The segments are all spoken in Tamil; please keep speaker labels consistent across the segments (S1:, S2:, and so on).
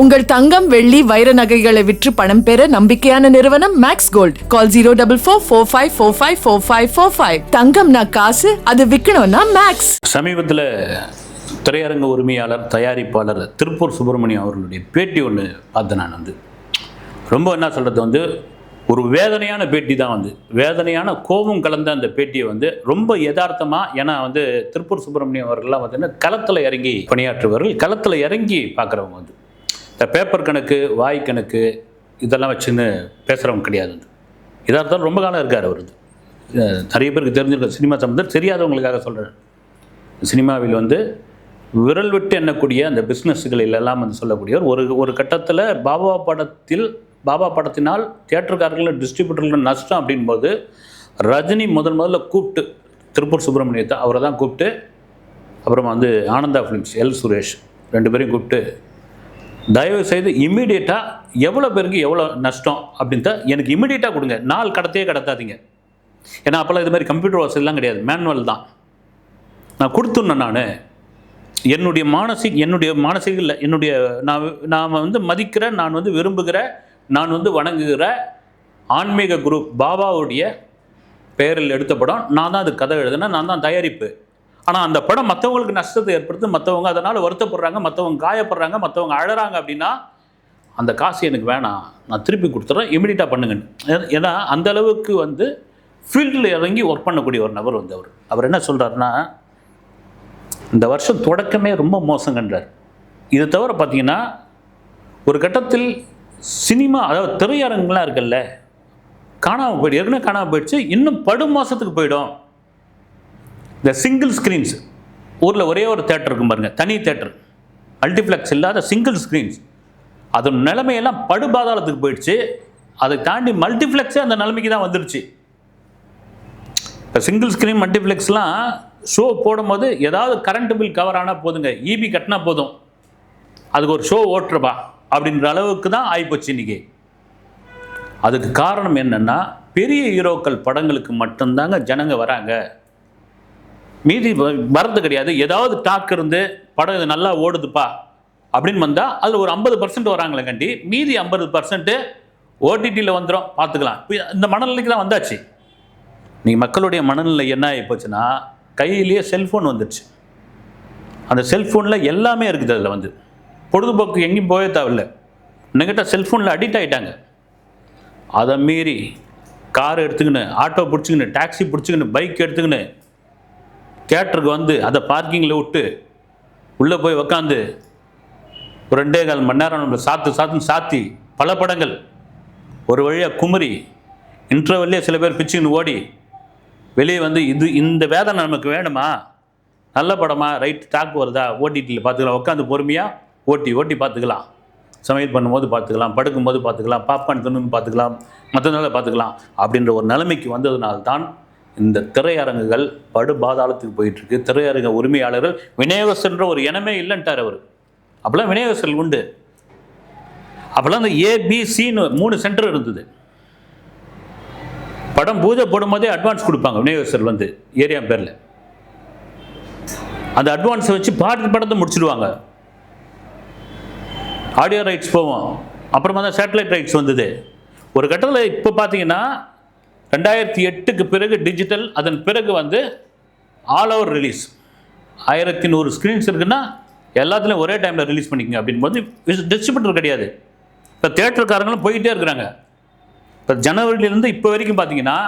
S1: உங்கள் தங்கம் வெள்ளி வைர நகைகளை விற்று பணம் பெற நம்பிக்கையான நிறுவனம் Max Gold call zero double four four five four five four five four five தங்கம்னா காசு அது விற்கணும்னா மேக்ஸ்
S2: சமீபத்தில் திரையரங்க உரிமையாளர் தயாரிப்பாளர் திருப்பூர் சுப்பிரமணியம் அவர்களுடைய பேட்டி ஒன்று பார்த்தேன் நான் வந்து. ரொம்ப என்ன சொல்கிறது வந்து ஒரு வேதனையான பேட்டி தான் வந்து. வேதனையான கோபம் கலந்த அந்த பேட்டியை வந்து ரொம்ப யதார்த்தமாக ஏன்னா வந்து திருப்பூர் சுப்பிரமணியம் அவர்கள்லாம் வந்து களத்தில் இறங்கி பணியாற்றுபவர்கள் களத்தில் இறங்கி பார்க்குறவங்க வந்து. இந்த பேப்பர் கணக்கு வாய் கணக்கு இதெல்லாம் வச்சுன்னு பேசுகிறவங்க கிடையாது. இதாக யதார்த்தம் ரொம்ப காலம் இருக்கார் அவர். நிறைய பேருக்கு தெரிஞ்சிருக்க சினிமா சம்பந்தம் தெரியாதவங்களுக்காக சொல்கிறேன் சினிமாவில் வந்து விரல் விட்டு எண்ணக்கூடிய அந்த பிஸ்னஸ்களில் எல்லாம் வந்து சொல்லக்கூடியவர் ஒரு ஒரு கட்டத்தில் பாபா படத்தில் பாபா படத்தினால் தியேட்டருக்காரர்கள் டிஸ்ட்ரிபியூட்டர்கள் நஷ்டம் அப்படின்போது ரஜினி முதல் முதல்ல கூப்பிட்டு திருப்பூர் சுப்பிரமணியத்தை அவரை தான் கூப்பிட்டு அப்புறமா வந்து ஆனந்தா ஃபிலிம்ஸ் எல் சுரேஷ் ரெண்டு பேரையும் கூப்பிட்டு தயவுசெய்து இம்மிடியேட்டாக எவ்வளோ பேருக்கு எவ்வளோ நஷ்டம் அப்படின்ட்டு எனக்கு இம்மிடியேட்டாக கொடுங்க. நாள் கடத்தையே கடத்தாதீங்க. ஏன்னா அப்போல்லாம் இது மாதிரி கம்ப்யூட்டர் வசதிலாம் கிடையாது. மேனுவல் தான். நான் கொடுத்துருந்தேன் நான். என்னுடைய மானசிக் என்னுடைய மானசிக இல்லை என்னுடைய நான் நான் வந்து மதிக்கிற நான் வந்து விரும்புகிற நான் வந்து வணங்குகிற ஆன்மீக குரு பாபாவுடைய பெயரில் எடுத்த படம் நான் தான் அது கதை எழுதுனேன் நான் தான் தயாரிப்பு. ஆனால் அந்த படம் மற்றவங்களுக்கு நஷ்டத்தை ஏற்படுத்து மற்றவங்க அதனால் வருத்தப்படுறாங்க மற்றவங்க காயப்படுறாங்க மற்றவங்க அழறாங்க அப்படின்னா அந்த காசு எனக்கு வேணாம். நான் திருப்பி கொடுத்துட்றேன் இமீடியட்டாக பண்ணுங்கன்னு. ஏன்னா அந்த அளவுக்கு வந்து ஃபீல்டில் இறங்கி ஒர்க் பண்ணக்கூடிய ஒரு நபர் வந்து அவர். அவர் என்ன சொல்கிறாருன்னா இந்த வருஷம் தொடக்கமே ரொம்ப மோசங்கன்றார். இது தவிர பார்த்தீங்கன்னா ஒரு கட்டத்தில் சினிமா அதாவது திரையரங்குலாம் இருக்குல்ல காணாமல் போயிடு ஏற்கனவே காணாமல் போயிடுச்சு இன்னும் படு மாதத்துக்கு போயிடும். இந்த சிங்கிள் ஸ்க்ரீன்ஸ் ஊரில் ஒரே ஒரு தேட்டர் இருக்கும் பாருங்கள் தனி தேட்டர் மல்டிப்ளெக்ஸ் இல்லாத சிங்கிள் ஸ்க்ரீன்ஸ் அது நிலைமையெல்லாம் படுபாதாளத்துக்கு போயிடுச்சு. அதை தாண்டி மல்டிப்ளெக்ஸே அந்த நிலைமைக்கு தான் வந்துடுச்சு இப்போ சிங்கிள் ஸ்க்ரீன் மல்டிப்ளெக்ஸ்லாம் ஷோ போடும்போது ஏதாவது கரண்ட் பில் கவர் ஆனால் போதுங்க. இபி கட்டினா போதும். அதுக்கு ஒரு ஷோ ஓட்டுறப்பா அப்படின்ற அளவுக்கு தான் ஆகிப்போச்சு இன்னைக்கு. அதுக்கு காரணம் என்னென்னா பெரிய ஹீரோக்கள் படங்களுக்கு மட்டும்தாங்க ஜனங்க வராங்க. மீதி வ- கிடையாது. ஏதாவது டாக் இருந்து படம் இது நல்லா ஓடுதுப்பா அப்படின்னு வந்தால் அதில் ஒரு ஐம்பது பர்சன்ட் வராங்களே கண்டி. மீதி ஐம்பது பர்சன்ட்டு ஓடிடியில் வந்துடும் பார்த்துக்கலாம். இப்போ இந்த மனநிலைக்கு தான் வந்தாச்சு. நீங்கள் மக்களுடைய மனநிலை என்ன ஆகி போச்சுன்னா கையிலேயே செல்ஃபோன் வந்துடுச்சு அந்த செல்ஃபோனில் எல்லாமே இருக்குது அதில் வந்து. பொழுதுபோக்கு எங்கேயும் போயே தேவையில்ல. இன்னங்கிட்ட செல்ஃபோனில் அடிக்ட் ஆகிட்டாங்க அதை மீறி கார் எடுத்துக்கின்னு ஆட்டோ பிடிச்சிக்கின்னு டாக்ஸி பிடிச்சிக்கின்னு பைக் எடுத்துக்கின்னு தேட்டருக்கு வந்து அதை பார்க்கிங்கில் விட்டு உள்ளே போய் உக்காந்து ஒரு ரெண்டே கால் மணி நேரம் நம்ம சாத்து சாத்துன்னு சாத்தி பல படங்கள். ஒரு வழியாக குமரி இன்டர்வெல்லே சில பேர் பிச்சுக்கின்னு ஓடி வெளியே வந்து இது இந்த வேதனை நமக்கு வேணுமா? நல்ல படமா? ரைட் டாக் வருதா? ஓடிடியில் பார்த்துக்கலாம். உட்காந்து பொறுமையாக ஓட்டி ஓட்டி பார்த்துக்கலாம். சமையல் பண்ணும்போது பார்த்துக்கலாம். படுக்கும்போது பார்த்துக்கலாம். பாப்கார்ன் தின்னு பார்த்துக்கலாம். மற்ற நாளில் பார்த்துக்கலாம். அப்படின்ற ஒரு நிலைமைக்கு வந்ததுனால்தான் இந்த திரையரங்குகள் படு பாதாளத்துக்கு போயிட்டு திரையரங்க உரிமையாளர்கள் விநியோகஸ்தன்ற ஒரு இனமே இல்லைன்ட்டார் அவர். அப்போல்லாம் விநியோகஸ்தர்கள் உண்டு. அப்போல்லாம் அந்த ஏபிசின்னு மூணு சென்டர் இருந்தது. படம் பூஜை போடும்போதே அட்வான்ஸ் கொடுப்பாங்க விநியோகஸ்தர் வந்து ஏரியா பேரில். அந்த அட்வான்ஸை வச்சு பாட்டு படத்தை முடிச்சிடுவாங்க. ஆடியோ ரைட்ஸ் போவோம். அப்புறமா தான் சேட்டலைட் ரைட்ஸ் வந்தது. ஒரு கட்டத்தில் இப்போ பார்த்தீங்கன்னா ரெண்டாயிரத்தி எட்டுக்கு பிறகு டிஜிட்டல் அதன் பிறகு வந்து ஆல் ஓவர் ரிலீஸ் ஆயிரத்தி நூறு ஸ்க்ரீன்ஸ் இருக்குன்னா எல்லாத்துலேயும் ஒரே டைமில் ரிலீஸ் பண்ணிக்கங்க அப்படின்போது டிஸ்ட்ரிபியூட்டர் கிடையாது. இப்போ தேட்டருக்காரங்களும் போயிட்டே இருக்கிறாங்க. இப்போ ஜனவரியிலேருந்து இப்போ வரைக்கும் பார்த்தீங்கன்னா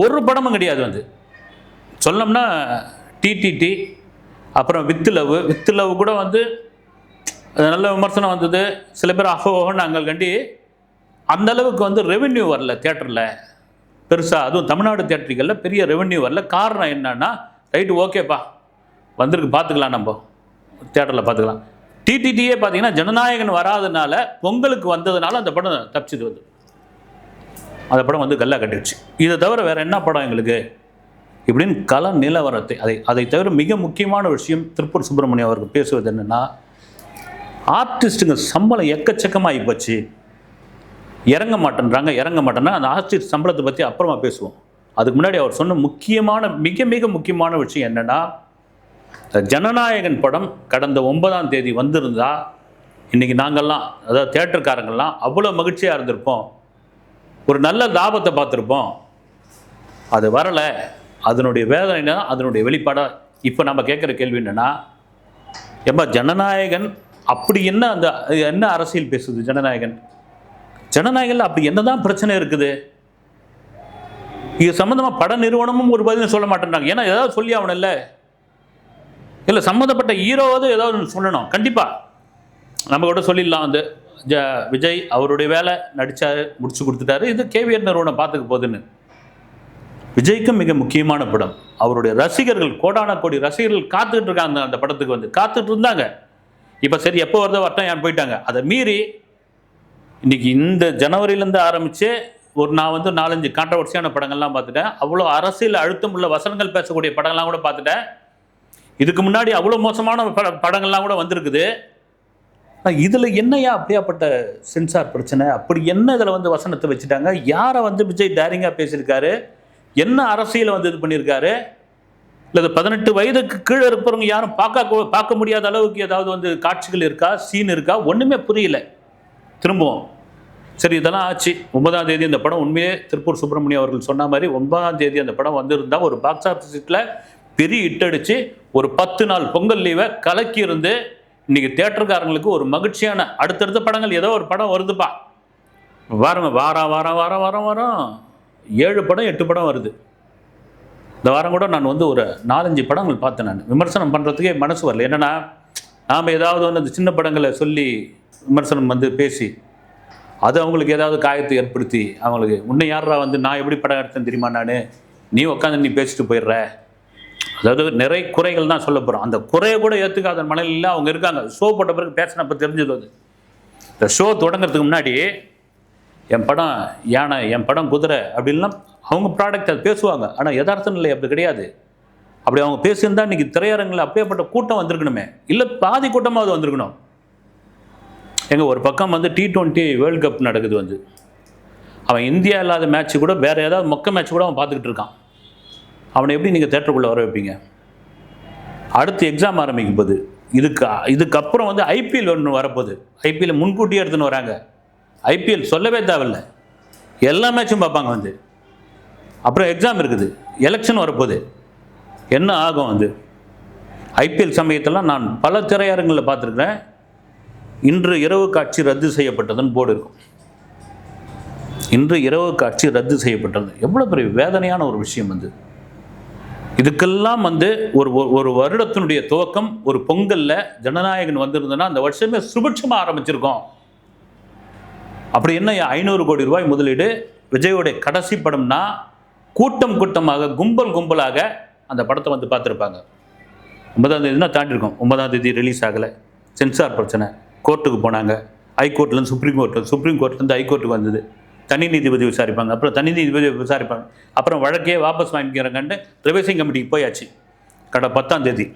S2: ஒரு படமும் கிடையாது வந்து. சொன்னோம்னா டிடிடி அப்புறம் வித்து லவ் வித்து லவ் கூட வந்து நல்ல விமர்சனம் வந்தது. சில பேர் அஹோ நாங்கள் கண்டி அந்த அளவுக்கு வந்து ரெவென்யூ வரல தேட்டரில் பெருசாக அதுவும் தமிழ்நாடு தேட்டரிகளில் பெரிய ரெவென்யூ வரல. காரணம் என்னன்னா ரைட்டு ஓகேப்பா வந்திருக்கு பார்த்துக்கலாம் நம்ம. தேட்டரில் பார்த்துக்கலாம். டிடிடியே பார்த்தீங்கன்னா ஜனநாயகன் வராதனால பொங்கலுக்கு வந்ததுனால அந்த படம் தப்பிச்சது வந்து. அந்த படம் வந்து கல்லா கட்டிடுச்சு. இதை தவிர வேறு என்ன படம் எங்களுக்கு? இப்படின்னு கல நிலவரத்தை அதை அதை தவிர மிக முக்கியமான விஷயம் திருப்பூர் சுப்பிரமணியம் அவர்கள் பேசுவது என்னென்னா ஆர்டிஸ்ட்டுங்க சம்பளம் எக்கச்சக்கமாக போச்சு. இறங்க மாட்டேன்றாங்க இறங்க மாட்டேன்னா அந்த ஆசிரியர் சம்பளத்தை பற்றி அப்புறமா பேசுவோம். அதுக்கு முன்னாடி அவர் சொன்ன முக்கியமான மிக மிக முக்கியமான விஷயம் என்னன்னா இந்த ஜனநாயகன் படம் கடந்த ஒன்பதாம் தேதி வந்திருந்தா இன்றைக்கி நாங்கள்லாம் அதாவது தேட்டருக்காரங்கெல்லாம் அவ்வளோ மகிழ்ச்சியாக இருந்திருப்போம். ஒரு நல்ல லாபத்தை பார்த்துருப்போம். அது வரலை. அதனுடைய வேதனை தான் அதனுடைய வெளிப்பாடாக இப்போ நம்ம கேட்குற கேள்வி என்னென்னா ஏம்பா ஜனநாயகன் அப்படி என்ன அந்த என்ன அரசியல் பேசுது ஜனநாயகன்? ஜனநாயகில் அப்படி என்னதான் பிரச்சனை இருக்குது? இது சம்மந்தமாக பட நிறுவனமும் ஒரு பதிலும் சொல்ல மாட்டேன்றாங்க. ஏன்னா ஏதாவது சொல்லி ஆகணும்ல? இல்லை சம்மந்தப்பட்ட ஹீரோவாவது ஏதாவது சொல்லணும். கண்டிப்பாக நம்ம கூட சொல்லிடலாம். வந்து ஜ விஜய் அவருடைய வேலை நடித்தார் முடிச்சு கொடுத்துட்டாரு. இது கேவிஆர் நிறுவனம் பார்த்துக்க போகுதுன்னு. விஜய்க்கும் மிக முக்கியமான படம். அவருடைய ரசிகர்கள் கோடான கோடி ரசிகர்கள் காத்துக்கிட்டு இருக்காங்க அந்த படத்துக்கு வந்து. காத்துட்டு இருந்தாங்க. இப்போ சரி எப்போ வருதோ வரட்டும் யார் போயிட்டாங்க. அதை மீறி இன்னைக்கு இந்த ஜனவரியிலேருந்து ஆரம்பித்து ஒரு நான் வந்து நாலஞ்சு கான்ட்ரவர்சியான படங்கள்லாம் பார்த்துட்டேன். அவ்வளோ அரசியல் அழுத்தம் உள்ள வசனங்கள் பேசக்கூடிய படங்கள்லாம் கூட பார்த்துட்டேன். இதுக்கு முன்னாடி அவ்வளோ மோசமான பட படங்கள்லாம் கூட வந்திருக்குது. இதில் என்னையா அப்படியாப்பட்ட சென்சார் பிரச்சனை? அப்படி என்ன இதில் வந்து வசனத்தை வச்சுட்டாங்க? யாரை வந்து விஜய் டேரிங்காக பேசியிருக்காரு? என்ன அரசியலை வந்து இது பண்ணியிருக்காரு? இல்லை பதினெட்டு வயதுக்கு கீழே இருப்பவங்க யாரும் பார்க்க பார்க்க முடியாத அளவுக்கு ஏதாவது வந்து காட்சிகள் இருக்கா? சீன் இருக்கா? ஒன்றுமே புரியல. திரும்பவும். சரி இதெல்லாம் ஆச்சு. ஒன்பதாம் தேதி அந்த படம் உண்மையே திருப்பூர் சுப்பிரமணியம் அவர்கள் சொன்ன மாதிரி ஒன்பதாம் தேதி அந்த படம் வந்திருந்தால் ஒரு பாக்ஸ் ஆஃபீஸில் பெரிய இட்டடிச்சு ஒரு பத்து நாள் பொங்கல் லீவை கலக்கி இருந்து இன்னைக்கு தேட்டருக்காரங்களுக்கு ஒரு மகிழ்ச்சியான அடுத்தடுத்த படங்கள். ஏதோ ஒரு படம் வருதுப்பா. வாரங்க வாரம் வாரம் வாரம் வாரம் வாரம். ஏழு படம் எட்டு படம் வருது. இந்த வாரம் கூட நான் வந்து ஒரு நாலஞ்சு படங்கள் பார்த்தேன் நான். விமர்சனம் பண்ணுறதுக்கே மனசு வரல. என்னென்னா நாம் ஏதாவது வந்து அந்த சின்ன படங்களை சொல்லி விமர்சனம் வந்து பேசி அது அவங்களுக்கு ஏதாவது காயத்தை ஏற்படுத்தி அவங்களுக்கு உன்னை யாரா வந்து நான் எப்படி படம் எடுத்தேன் தெரியுமா நான்? நீ உட்காந்து நீ பேசிட்டு போயிடுற. அதாவது நிறைய குறைகள் தான் சொல்ல போகிறோம் அந்த குறையை கூட ஏற்றுக்காத மனநிலையில் அவங்க இருக்காங்க. ஷோ போட்ட பிறகு பேசினப்ப தெரிஞ்சது அது. இந்த ஷோ தொடங்குறதுக்கு முன்னாடி என் படம் யானை என் படம் குதிரை அப்படின்லாம் அவங்க ப்ராடக்ட் அது பேசுவாங்க. ஆனால் யதார்த்த நிலை அப்படி கிடையாது. அப்படி அவங்க பேசியிருந்தா இன்றைக்கி திரையரங்கில் அப்படியேப்பட்ட கூட்டம் வந்திருக்கணுமே. இல்லை பாதி கூட்டமாக அது வந்திருக்கணும். எங்கள் ஒரு பக்கம் வந்து டி ட்வெண்ட்டி வேர்ல்டு கப் நடக்குது வந்து. அவன் இந்தியா இல்லாத மேட்ச் கூட வேறு ஏதாவது மொக்க மேட்ச் கூட அவன் பார்த்துக்கிட்டு இருக்கான். அவனை எப்படி நீங்கள் தேட்டருக்குள்ளே வர வைப்பீங்க? அடுத்து எக்ஸாம் ஆரம்பிக்கும் போது இதுக்கு இதுக்கப்புறம் வந்து ஐபிஎல் ஒன்று வரப்போகுது. ஐபிஎல் முன்கூட்டியே எடுத்துன்னு வராங்க. ஐபிஎல் சொல்லவே தேவையில்ல. எல்லா மேட்சும் பார்ப்பாங்க வந்து. அப்புறம் எக்ஸாம் இருக்குது. எலெக்ஷன் வரப்போகுது. என்ன ஆகும் வந்து? ஐபிஎல் சமயத்தெல்லாம் நான் பல திரையரங்களில் பார்த்துருக்குறேன். இன்று இரவு காட்சி ரத்து செய்யப்பட்டதுன்னு போர்டு இருக்கும். இன்று இரவு காட்சி ரத்து செய்யப்பட்டது. எவ்வளோ பெரிய வேதனையான ஒரு விஷயம் வந்து. இதுக்கெல்லாம் வந்து ஒரு ஒரு- ஒரு வருடத்தினுடைய துவக்கம் ஒரு பொங்கலில் ஜனநாயகன் வந்திருந்ததுன்னா அந்த வருஷமே சுபிட்சமாக ஆரம்பிச்சிருக்கோம். அப்படி என்ன ஐநூறு கோடி ரூபாய் முதலீடு விஜயோடைய கடைசி படம்னா கூட்டம் கூட்டமாக கும்பல் கும்பலாக அந்த படத்தை வந்து பார்த்துருப்பாங்க. ஒன்பதாம் தேதினா தாண்டிருக்கோம். ஒன்பதாம் தேதி ரிலீஸ் ஆகலை. சென்சார் பிரச்சனை. கோர்ட்டுக்கு போனாங்க. ஹைகோர்ட்லேருந்து சுப்ரீம் கோர்ட்டு சுப்ரீம் கோர்ட்லேருந்து ஹைகோர்ட்டுக்கு வந்தது. தனி நீதிபதி விசாரிப்பாங்க. அப்புறம் தனி நீதிபதி விசாரிப்பாங்க. அப்புறம் வழக்கே வாபஸ் வாங்கிக்கிறங்கன்ட்டு ரிவைசிங் கமிட்டிக்கு போயாச்சு. கடை பத்தாம் தேதி.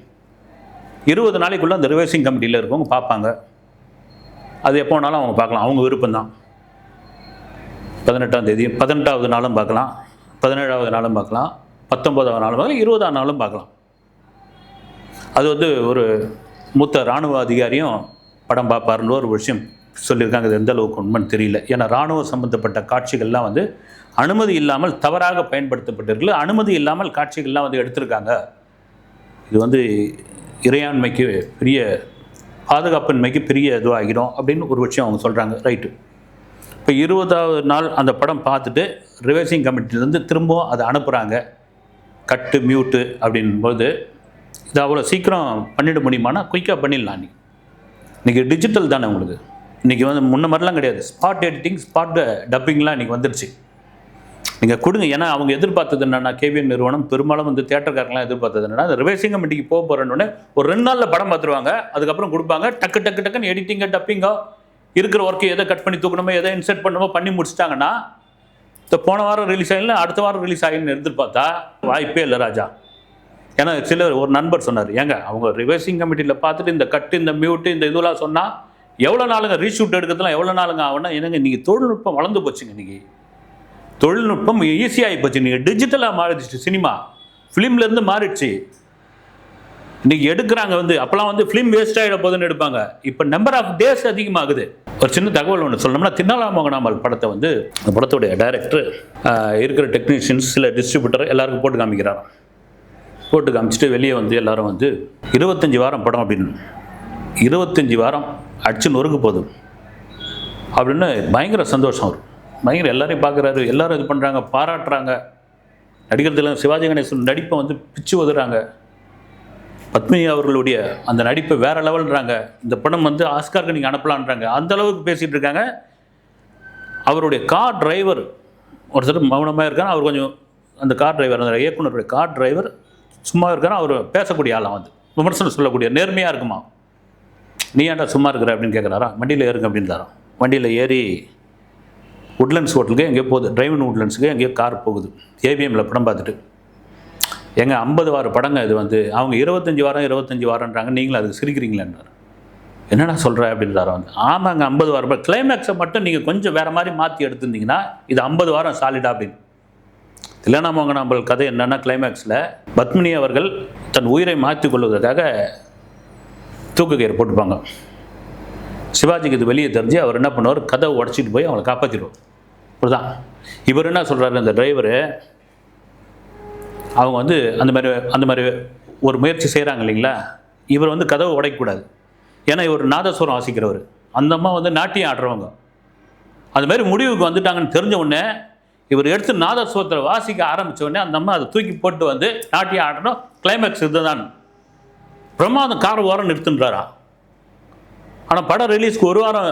S2: இருபது நாளைக்குள்ளே அந்த ரிவைசிங் கமிட்டியில் இருக்கவங்க பார்ப்பாங்க. அது எப்போ வேணாலும் அவங்க பார்க்கலாம். அவங்க விருப்பம்தான். பதினெட்டாம் தேதி பதினெட்டாவது நாளும் பார்க்கலாம். பதினேழாவது நாளும் பார்க்கலாம். பத்தொம்போதாவது நாளும் பார்க்கலாம். இருபதாம் நாளும் பார்க்கலாம். அது வந்து ஒரு மூத்த இராணுவ அதிகாரியும் படம் பார்ப்பாருன்னு ஒரு விஷயம் சொல்லியிருக்காங்க. அது எந்த அளவுக்கு உண்மைன்னு தெரியல. ஏன்னா இராணுவ சம்பந்தப்பட்ட காட்சிகள்லாம் வந்து அனுமதி இல்லாமல் தவறாக பயன்படுத்தப்பட்டிருக்கு அனுமதி இல்லாமல் காட்சிகள்லாம் வந்து எடுத்திருக்காங்க. இது வந்து இறையாண்மைக்கு பெரிய பாதுகாப்பின்மைக்கு பெரிய இதுவாகிடும் அப்படின்னு ஒரு விஷயம் அவங்க சொல்கிறாங்க ரைட்டு. இப்போ இருபதாவது நாள் அந்த படம் பார்த்துட்டு ரிவைசிங் கமிட்டிலேருந்து திரும்பவும் அதை அனுப்புகிறாங்க கட்டு மியூட்டு அப்படின்போது இது அவ்வளோ சீக்கிரம் பண்ணிட முடியுமானா குயிக்காக பண்ணிடலாம் நீ இன்றைக்கி டிஜிட்டல் தானே உங்களுக்கு இன்றைக்கி வந்து முன்ன மாதிரிலாம் கிடையாது. ஸ்பாட் எடிட்டிங் ஸ்பாட் டப்பிங்லாம் இன்றைக்கி வந்துருச்சு. நீங்கள் கொடுங்க. ஏன்னா அவங்க எதிர்பார்த்தது என்னன்னா கேவிஎன் நிறுவனம் பெரும்பாலும் வந்து தேட்டர்காரங்களாம் எதிர்பார்த்தது என்னன்னா அந்த ரிவைசிங் கமிட்டிக்கு போக போகிறேன்னு ஒரு ரெண்டு நாளில் படம் பார்த்துருவாங்க. அதுக்கப்புறம் கொடுப்பாங்க. டக்கு டக்கு டக்குன்னு எடிட்டிங்க டப்பிங்கோ இருக்கிற ஒர்க்கை எதை கட் பண்ணி தூக்கணுமோ எதை இன்செர்ட் பண்ணணுமோ பண்ணி முடிச்சிட்டாங்கன்னா இப்போ போன வாரம் ரிலீஸ் ஆகல அடுத்த வாரம் ரிலீஸ் ஆகின்னு எதிர்பார்த்தா வாய்ப்பே இல்லை ராஜா. ஏன்னா சிலர் ஒரு நண்பர் சொன்னார் ஏங்க அவங்க ரிவர்சிங் கமிட்டியில் பார்த்துட்டு இந்த கட்டு இந்த மியூட்டு இந்த இதெல்லாம் சொன்னால் எவ்வளோ நாளுங்க ரீஷூட் எடுக்கிறதுலாம் எவ்வளோ நாளுங்க ஆகும்னா என்னங்க நீங்கள் தொழில்நுட்பம் வளர்ந்து போச்சுங்க இன்றைக்கி தொழில்நுட்பம் ஈஸியாகி போச்சு. நீங்கள் டிஜிட்டலாக மாறிடுச்சு சினிமா. ஃபிலிம்லேருந்து மாறிடுச்சு. இன்றைக்கி எடுக்கிறாங்க வந்து அப்போலாம் வந்து ஃபிலிம் வேஸ்ட் ஆகிட போதுன்னு எடுப்பாங்க. இப்போ நம்பர் ஆஃப் டேஸ் அதிகமாகுது. ஒரு சின்ன தகவல் ஒன்று சொல்லணும்னா தின்னாலா படத்தை வந்து அந்த படத்துடைய டைரக்டர் இருக்கிற டெக்னீஷியன்ஸ் சில டிஸ்ட்ரிபியூட்டர் எல்லாருக்கும் போட்டு காமிக்கிறாங்க போட்டு காமிச்சிட்டு வெளியே வந்து எல்லாரும் வந்து இருபத்தஞ்சி வாரம் படம் அப்படின்னு. இருபத்தஞ்சி வாரம் அடிச்சு நொறுக்கு போதும் அப்படின்னு பயங்கர சந்தோஷம் அவர். பயங்கர எல்லாரையும் பார்க்குறாரு எல்லாரும் இது பண்ணுறாங்க பாராட்டுறாங்க. நடிகர்கள் சிவாஜி கணேசன் நடிப்பை வந்து பிச்சு ஒதுறாங்க பத்மினி அவர்களுடைய அந்த நடிப்பை வேற லெவல்ன்றாங்க. இந்த படம் வந்து ஆஸ்காருக்கு நீங்கள் அனுப்பலான்றாங்க. அந்த அளவுக்கு பேசிகிட்டு இருக்காங்க. அவருடைய கார் டிரைவர் ஒருத்தர் மௌனமாக இருக்காங்க அவர் கொஞ்சம் அந்த கார் டிரைவர் அந்த இயக்குனருடைய கார் டிரைவர் சும்மா இருக்கிறான் அவர் பேசக்கூடிய ஆளாக வந்து. விமர்சனம் சொல்லக்கூடிய நேர்மையாக இருக்குமா? நீ ஏன்டா சும்மா இருக்கிற அப்படின்னு கேட்குறாரா வண்டியில் ஏறுங்க அப்படின்றாராம். வண்டியில் ஏறி உட்லண்ட்ஸ் ஹோட்டலுக்கு எங்கேயோ போகுது. டிரைவன் உட்லண்ட்ஸுக்கு எங்கேயோ கார் போகுது. ஏவிஎம்மில் படம் பார்த்துட்டு. எங்கள் ஐம்பது வார படங்க இது வந்து. அவங்க இருபத்தஞ்சி வாரம் இருபத்தஞ்சி வாரம்ன்றாங்க நீங்களும் அதுக்கு சிரிக்கிறீங்களேன்றார். என்னடா சொல்கிற அப்படின்றார் வந்து. ஆமாங்க ஐம்பது வாரம். கிளைமேக்ஸை மட்டும் நீங்கள் கொஞ்சம் வேறு மாதிரி மாற்றி எடுத்திருந்தீங்கன்னா இது ஐம்பது வாரம் சாலிடா அப்படின்னு. தில்லானா மோகனாம்பல் கதை என்னன்னா கிளைமேக்ஸில் பத்மினி அவர்கள் தன் உயிரை மாற்றி கொள்வதற்காக தூக்கு கயிறு போட்டுப்பாங்க சிவாஜிக்கு இது வெளியே தெரிஞ்சு அவர் என்ன பண்ணுவார்? கதவை உடச்சிட்டு போய் அவங்களை காப்பாற்றிடுவார் இப்படிதான் இவர் என்ன சொல்கிறாரு அந்த டிரைவரு அவங்க வந்து அந்த மாதிரி அந்த மாதிரி ஒரு முயற்சி செய்கிறாங்க இல்லைங்களா? இவர் வந்து கதவை உடைக்கக்கூடாது. ஏன்னா இவர் நாதஸ்வரம் வாசிக்கிறவர். அந்த அம்மா வந்து நாட்டியம் ஆடுறவங்க. அது மாதிரி முடிவுக்கு வந்துட்டாங்கன்னு தெரிஞ்ச உடனே இவர் எடுத்து நாதஸ்வரத்தை வாசிக்க ஆரம்பித்த உடனே அந்த அம்மா அதை தூக்கி போட்டு வந்து நாட்டியம் ஆடணும் கிளைமேக்ஸ் இதுதான். பிரமாதம் கார் ஓரம் நிறுத்துன்றாரா? ஆனால் படம் ரிலீஸ்க்கு ஒரு வாரம்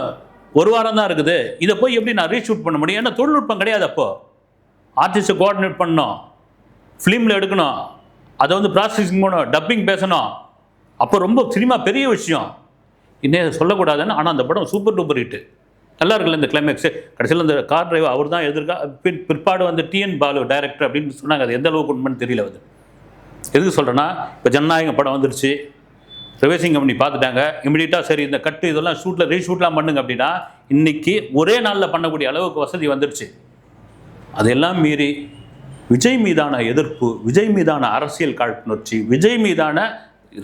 S2: ஒரு வாரம் தான் இருக்குது. இதை போய் எப்படி நான் ரீஷூட் பண்ண முடியும்? ஏன்னா தொழில்நுட்பம் கிடையாது அப்போது ஆர்டிஸ்ட்டை கோஆர்டினேட் பண்ணணும் ஃபிலிமில் எடுக்கணும் அதை வந்து ப்ராசஸிங் பண்ணணும் டப்பிங் பேசணும். அப்போ ரொம்ப சினிமா பெரிய விஷயம். இன்னும் சொல்லக்கூடாதுன்னு ஆனால் அந்த படம் சூப்பர் டூப்பர் ஹிட்டு நல்லா இருக்குல்ல இந்த கிளைமேக்ஸு கடைசியில் இந்த கார் டிரைவர் அவர் தான் எதிர்க்கா பின் பிற்பாடு வந்து டிஎன் பாலு டைரக்டர் அப்படின்னு சொன்னாங்க. அது எந்த அளவுக்கு உண்மைன்னு தெரியல அது. எதுக்கு சொல்கிறேன்னா இப்போ ஜனநாயகம் படம் வந்துருச்சு. ரிவைசிங் கம்பெனி பார்த்துட்டாங்க. இமிடியட்டாக சரி இந்த கட்டு இதெல்லாம் ஷூட்டில் ரீஷூட்லாம் பண்ணுங்க அப்படின்னா இன்னைக்கு ஒரே நாளில் பண்ணக்கூடிய அளவுக்கு வசதி வந்துருச்சு. அதெல்லாம் மீறி விஜய் மீதான எதிர்ப்பு விஜய் மீதான அரசியல் காழ்ப்புணர்ச்சி விஜய் மீதான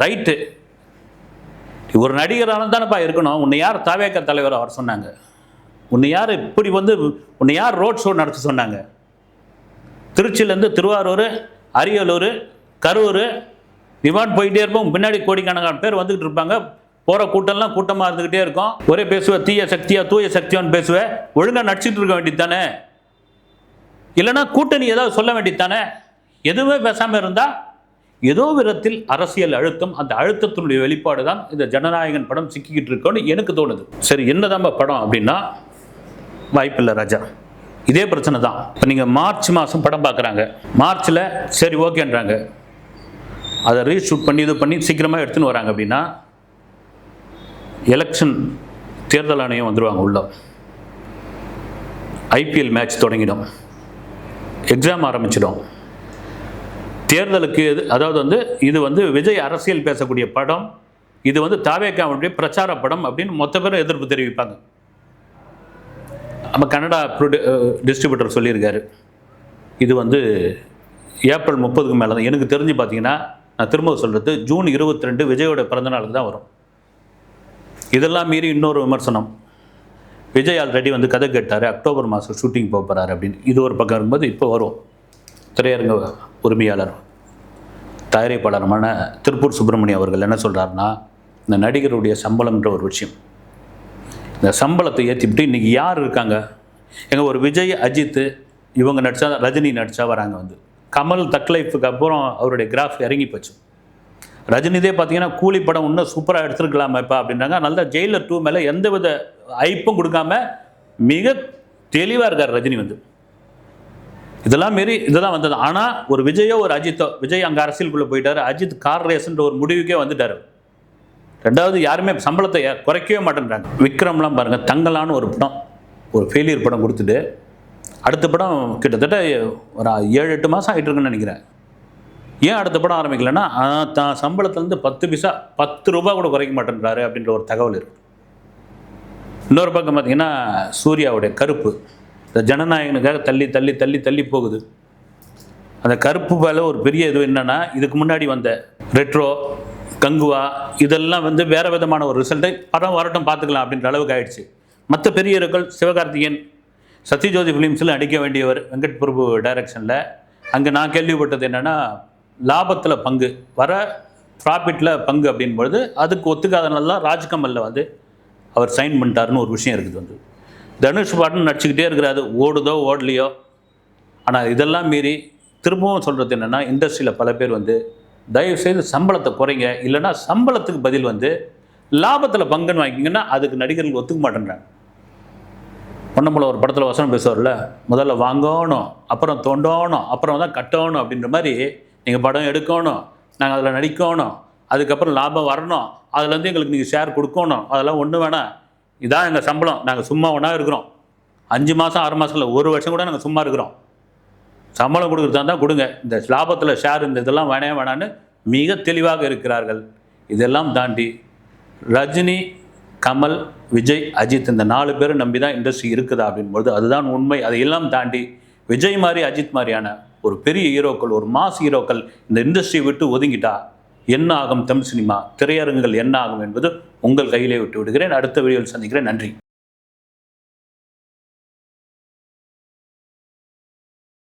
S2: ரைட்டு ஒரு நடிகரான தானேப்பா இருக்கணும். உன்னை யார் தாவேக்க தலைவர் அவர் சொன்னாங்க? உன்னை யார் இப்படி வந்து உன்னை யார் ரோட் ஷோ நடத்த சொன்னாங்க? திருச்சியிலேருந்து திருவாரூர் அரியலூர் கரூர் விமான் போயிட்டே இருப்போம். பின்னாடி கோடிக்கணக்கான பேர் வந்துக்கிட்டு இருப்பாங்க. போகிற கூட்டம்லாம் கூட்டமாக இருந்துக்கிட்டே இருக்கும். ஒரே பேசுவேன் தீய சக்தியாக தூய சக்தியான்னு பேசுவேன் ஒழுங்காக நடிச்சிட்டு இருக்க வேண்டியது தானே இல்லைன்னா கூட்டணி ஏதாவது சொல்ல வேண்டியது தானே எதுவுமே பேசாமல் இருந்தால் ஏதோ விதத்தில் அரசியல் அழுத்தம் அந்த அழுத்தத்தினுடைய வெளிப்பாடு தான் இந்த ஜனநாயகன் படம் சிக்கிக்கிட்டு இருக்கோன்னு எனக்கு தோணுது. சரி என்னதாம்பா படம் அப்படின்னா வாய்ப்பில்லை ராஜா. இதே பிரச்சனை தான். இப்போ நீங்கள் மார்ச் மாதம் படம் பார்க்குறாங்க மார்ச்சில் சரி ஓகேன்றாங்க. அதை ரீஷூட் பண்ணி இது பண்ணி சீக்கிரமாக எடுத்துன்னு வராங்க அப்படின்னா எலெக்ஷன் தேர்தல் ஆணையம் வந்துடுவாங்க உள்ள. IPL match தொடங்கிடும். எக்ஸாம் ஆரம்பிச்சிடும். தேர்தலுக்கு இது அதாவது வந்து இது வந்து விஜய் அரசியல் பேசக்கூடிய படம் இது வந்து தாவேக்காவுடைய பிரச்சார படம் அப்படின்னு மொத்த பேரும் எதிர்ப்பு தெரிவிப்பாங்க. நம்ம கன்னடா ப்ரொடி டிஸ்ட்ரிபியூட்டர் சொல்லியிருக்காரு. இது வந்து ஏப்ரல் முப்பதுக்கு மேலே தான். எனக்கு தெரிஞ்சு பார்த்தீங்கன்னா நான் திரும்ப சொல்கிறது ஜூன் இருபத்தி ரெண்டு விஜயோட பிறந்தநாளுக்கு தான் வரும். இதெல்லாம் மீறி இன்னொரு விமர்சனம். விஜய் ஆல்ரெடி வந்து கதை கேட்டார் அக்டோபர் மாதம் ஷூட்டிங் போக போகிறாரு அப்படின்னு. இது ஒரு பக்கம் இருக்கும்போது இப்போ வரும். திரையரங்க உரிமையாளர் தயாரிப்பாளருமான திருப்பூர் சுப்பிரமணியம் அவர்கள் என்ன சொல்கிறாருன்னா இந்த நடிகருடைய சம்பளம்ன்ற ஒரு விஷயம். இந்த சம்பளத்தை ஏற்றிவிட்டு இன்றைக்கி யார் இருக்காங்க? எங்கள் ஒரு விஜய் அஜித் இவங்க நடித்தா ரஜினி நடித்தா வராங்க வந்து. கமல் தக்லைஃபுக்கு அப்புறம் அவருடைய கிராஃப் இறங்கி போச்சு. ரஜினிதே பார்த்தீங்கன்னா கூலி படம் இன்னும் சூப்பராக எடுத்துருக்கலாமேப்பா அப்படின்றாங்க. நல்ல ஜெயிலர் டூ மேலே எந்த வித ஐப்பும் கொடுக்காம மிக தெளிவாக இருக்கார் ரஜினி வந்து. இதெல்லாம் மாரி இதெல்லாம் வந்தது. ஆனால் ஒரு விஜயோ ஒரு அஜித்தோ விஜய் அங்கே அரசியலுக்குள்ளே போயிட்டார். அஜித் கார் ரேஸ்ன்ற ஒரு முடிவுக்கே வந்துட்டார். ரெண்டாவது யாருமே சம்பளத்தை குறைக்கவே மாட்டேன்றாங்க. விக்ரம்லாம் பாருங்கள் தங்கலான்னு ஒரு படம் ஒரு ஃபெயிலியர் படம் கொடுத்துட்டு அடுத்த படம் கிட்டத்தட்ட ஒரு ஏழு எட்டு மாதம் ஆகிட்டு இருக்குன்னு நினைக்கிறேன். ஏன் அடுத்த படம் ஆரம்பிக்கலைன்னா தான் சம்பளத்துலேருந்து பத்து பைசா பத்து ரூபா கூட குறைக்க மாட்டேன்றாரு அப்படின்ற ஒரு தகவல் இருக்கு. இன்னொரு பக்கம் பார்த்தீங்கன்னா சூர்யாவுடைய கருப்பு இந்த ஜனநாயகனுக்காக தள்ளி தள்ளி தள்ளி தள்ளி போகுது. அந்த கருப்பு மேலே ஒரு பெரிய இது என்னென்னா இதுக்கு முன்னாடி வந்த ரெட்ரோ கங்குவா இதெல்லாம் வந்து வேறு விதமான ஒரு ரிசல்ட்டை படம் வரட்டும் பார்த்துக்கலாம் அப்படின்ற அளவுக்கு ஆயிடுச்சு. மற்ற பெரிய ஹீரோக்கள் சிவகார்த்திகேயன் சத்யஜோதி ஃபிலிம்ஸில் நடிக்க வேண்டியவர் வெங்கட் பிரபு டைரக்ஷனில் அங்கே நான் கேள்விப்பட்டது என்னென்னா லாபத்தில் பங்கு வர ப்ராஃபிட்டில் பங்கு அப்படின்பொழுது அதுக்கு ஒத்துக்காதனால தான் ராஜ்கமலில் வந்து அவர் சைன் பண்ணிட்டாருன்னு ஒரு விஷயம் இருக்குது வந்து. தனுஷ் பாட்டுன்னு நடிச்சுக்கிட்டே இருக்கிறாரு ஓடுதோ ஓடலையோ. ஆனால் இதெல்லாம் மீறி திரும்பவும் சொல்கிறது என்னென்னா இண்டஸ்ட்ரியில் பல பேர் வந்து தயவுசெய்து சம்பளத்தை குறைங்க. இல்லைன்னா சம்பளத்துக்கு பதில் வந்து லாபத்தில் பங்குன்னு வாங்கிக்கிங்கன்னா அதுக்கு நடிகர்கள் ஒத்துக்க மாட்டேன்றாங்க. பொன்னம்பல ஒரு படத்தில் வசனம் பேசுவார்ல முதல்ல வாங்கணும் அப்புறம் தோண்டணும் அப்புறம் தான் கட்டணும் அப்படின்ற மாதிரி நீங்கள் படம் எடுக்கணும் நாங்கள் அதில் நடிக்கணும் அதுக்கப்புறம் லாபம் வரணும் அதுலேருந்து எங்களுக்கு நீங்கள் ஷேர் கொடுக்கணும் அதெல்லாம் ஒன்றும் வேணாம் இதான் எங்கள் சம்பளம். நாங்கள் சும்மா ஒன்றா இருக்கிறோம். அஞ்சு மாதம் ஆறு மாதம் இல்லை ஒரு வருஷம் கூட நாங்கள் சும்மா இருக்கிறோம். சம்பளம் கொடுக்குறதா தான் கொடுங்க. இந்த லாபத்தில் ஷேர் இந்த இதெல்லாம் வேணே வேணான்னு மிக தெளிவாக இருக்கிறார்கள். இதெல்லாம் தாண்டி ரஜினி கமல் விஜய் அஜித் இந்த நாலு பேரும் நம்பி தான் இண்டஸ்ட்ரி இருக்குதா அப்படின்பொழுது அதுதான் உண்மை. அதையெல்லாம் தாண்டி விஜய் மாதிரி அஜித் மாதிரியான ஒரு பெரிய ஹீரோக்கள் ஒரு மாஸ் ஹீரோக்கள் இந்த இண்டஸ்ட்ரியை விட்டு ஒதுங்கிட்டா என்ன ஆகும்? தமிழ் சினிமா திரையரங்குகள் என்ன ஆகும் என்பது உங்கள் கையிலே விட்டு விடுகிறேன். அடுத்த வீடியோவில் சந்திக்கிறேன். நன்றி.